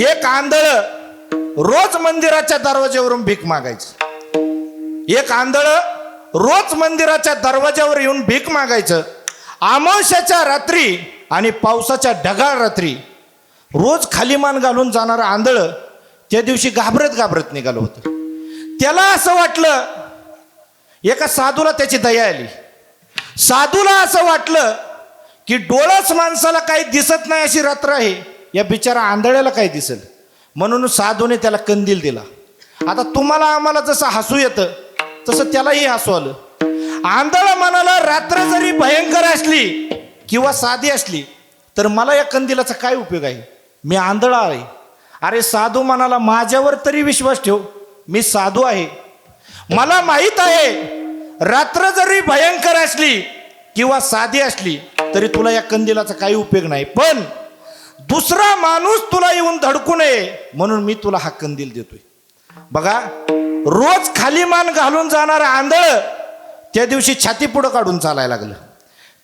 एक आंधळ रोज मंदिराच्या दरवाज्यावरून भीक मागायचं. एक आंधळ रोज मंदिराच्या दरवाज्यावर येऊन भीक मागायचं. आमावश्याच्या रात्री आणि पावसाच्या ढगाळ रात्री रोज खालीमान घालून जाणारं आंधळ त्या दिवशी घाबरत घाबरत निघालं होतं. त्याला असं वाटलं एका साधूला त्याची दया आली. साधूला असं वाटलं की डोळस माणसाला काही दिसत नाही अशी रात्र आहे. या बिचारा आंधळ्याला काय दिसेल? म्हणून साधूने त्याला कंदील दिला. आता तुम्हाला आम्हाला जसं हसू येतं तसं त्यालाही हसू आलं. आंधळा मनाला रात्र जरी भयंकर असली किंवा साधी असली तर मला या कंदिलाचा काय उपयोग आहे? मी आंधळा आहे. अरे साधू मनाला माझ्यावर तरी विश्वास ठेव. मी साधू आहे. मला माहीत आहे रात्र जरी भयंकर असली किंवा साधी असली तरी तुला या कंदिलाचा काही उपयोग नाही. पण दुसरा माणूस तुला येऊन धडकू नये म्हणून मी तुला हा कंदील देतोय. बघा रोज खाली मान घालून जाणारं आंधळ त्या दिवशी छाती पुढं काढून चालायला लागलं.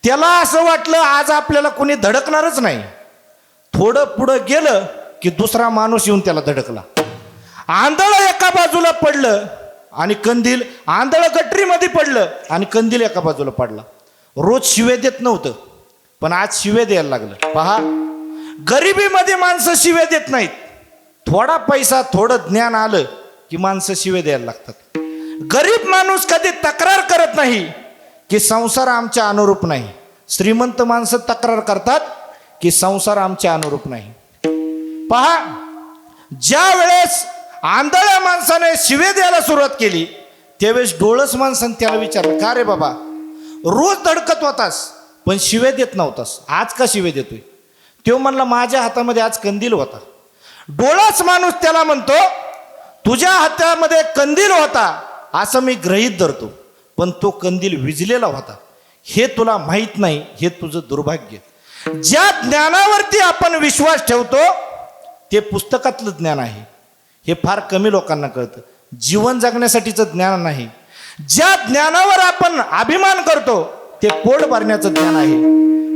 त्याला असं वाटलं आज आपल्याला कोणी धडकणारच नाही. थोडं पुढं गेलं की दुसरा माणूस येऊन त्याला धडकला. आंधळ एका बाजूला पडलं आणि कंदील आंधळ गटरीमध्ये पडलं आणि कंदील एका बाजूला पडला. रोज शिवे देत नव्हतं पण आज शिवे द्यायला लागलं. पहा गरिबीमध्ये माणसं शिवे देत नाहीत. थोडा पैसा थोडं ज्ञान आलं की माणसं शिवे द्यायला लागतात. गरीब माणूस कधी तक्रार करत नाही की संसार आमच्या अनुरूप नाही. श्रीमंत माणसं तक्रार करतात की संसार आमच्या अनुरूप नाही. पहा ज्या वेळेस आंधळ्या माणसाने शिवे द्यायला सुरुवात केली त्यावेळेस डोळस माणसाने त्याला विचारलं का रे बाबा? रोज धडकत होतास पण शिवे देत नव्हतास. आज का शिवे देतोय? तो म्हणला माझ्या हातामध्ये आज कंदील होता. डोळाच माणूस त्याला म्हणतो तुझ्या हातामध्ये कंदील होता असं मी ग्रहीत धरतो पण तो कंदील विजलेला होता. हे तुला माहीत नाही हे तुझं दुर्भाग्य. ज्या ज्ञानावरती आपण विश्वास ठेवतो ते पुस्तकातलं ज्ञान आहे. हे फार कमी लोकांना कळतं. जीवन जगण्यासाठीचं ज्ञान नाही. ज्या ज्ञानावर आपण अभिमान करतो ते पोट भरण्याचं ज्ञान आहे.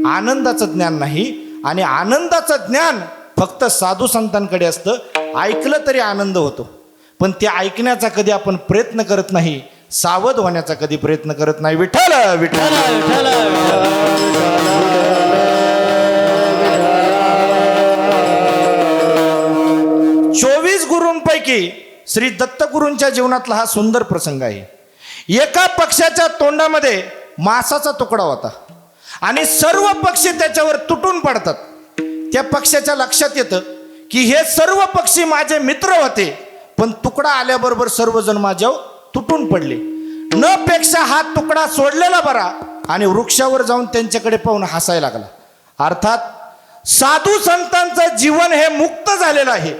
आनंदाचं ज्ञान नाही. आणि आनंदाचं ज्ञान फक्त साधू संतांकडे असतं. ऐकलं तरी आनंद होतो. पण ते ऐकण्याचा कधी आपण प्रयत्न करत नाही सावध होण्याचा कधी प्रयत्न करत नाही. विठ्ठल विठ्ठल चोवीस गुरूंपैकी श्री दत्तगुरूंच्या जीवनातला हा सुंदर प्रसंग आहे. एका पक्षाच्या तोंडामध्ये मासाचा तुकडा होता. आणि सर्व पक्षी त्याच्यावर तुटून पडतात. त्या पक्षाच्या लक्षात येतं की हे सर्व पक्षी माझे मित्र होते पण तुकडा आल्याबरोबर सर्वजण माझ्यावर तुटून पडले. न पेक्षा हा तुकडा सोडलेला बरा आणि वृक्षावर जाऊन त्यांच्याकडे पाहून हसायला लागला. अर्थात साधू संतांचं जीवन हे मुक्त झालेलं आहे.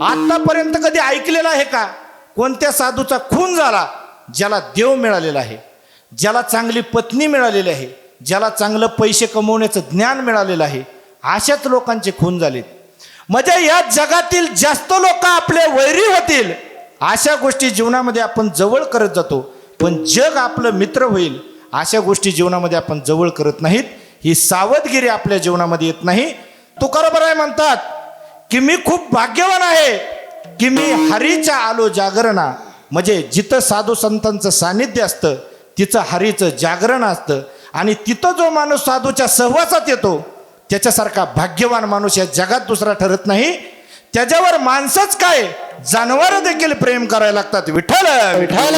आतापर्यंत कधी ऐकलेलं आहे का? कोणत्या साधूचा खून झाला ज्याला देव मिळालेला आहे ज्याला चांगली पत्नी मिळालेली आहे ज्याला चांगलं पैसे कमवण्याचं ज्ञान मिळालेलं आहे अशाच लोकांचे खून झालेत. म्हणजे या जगातील जास्त लोक आपले वैरी होतील अशा गोष्टी जीवनामध्ये आपण जवळ करत जातो. पण जग आपलं मित्र होईल अशा गोष्टी जीवनामध्ये आपण जवळ करत नाहीत. ही सावधगिरी आपल्या जीवनामध्ये येत नाही. तुकाराबराय म्हणतात की मी खूप भाग्यवान आहे की मी हरीच्या आलो जागरणा. म्हणजे जिथं साधू संतांचं सानिध्य असतं तिचं हरीचं जागरण असतं. आणि तिथं जो माणूस साधूच्या सहवासात येतो त्याच्यासारखा भाग्यवान माणूस या जगात दुसरा ठरत नाही. त्याच्यावर माणसंच काय? जनावर देखील प्रेम करायला लागतात. विठ्ठल! विठ्ठल!